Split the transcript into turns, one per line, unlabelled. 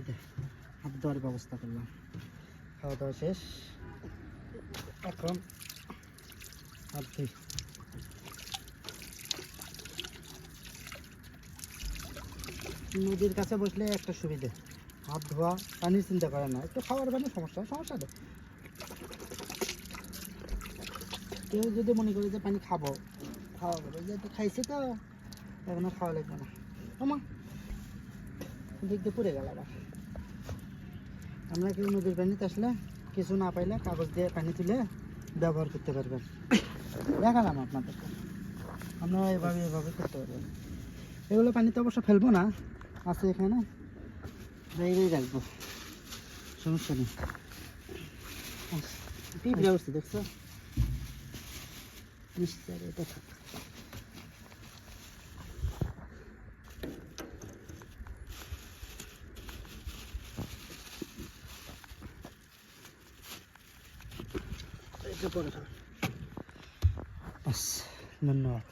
যে হাত ব্যবস্থা করলাম। খাওয়া দাওয়া শেষ। এখন নদীর কাছে বসলে একটা সুবিধে। হাত ধোয়া পানির চিন্তা করে না। একটু খাওয়ার পানি, সমস্যা সমস্যা নেই। কেউ যদি মনে করে যে পানি খাব, খাওয়া যেহেতু খাইছে তো, এখন খাওয়া লাগবে না। আমা দিক দিয়ে পড়ে গেল আমরা কেউ নদীর পানিতে আসলে কিছু না পাইলে কাগজ দিয়ে পানি তুলে ব্যবহার করতে পারবেন। দেখালাম আপনাদেরকে। আমরা এভাবে এভাবে করতে পারবেন এগুলো পানিতে অবশ্য ফেলব না আছে এখানে। বাইরেই রাখব। সমস্যা নেই। পিঁপড়ে উঠছে দেখছ? মিষ্টি আর এটা থাক। বাস ধন্যবাদ।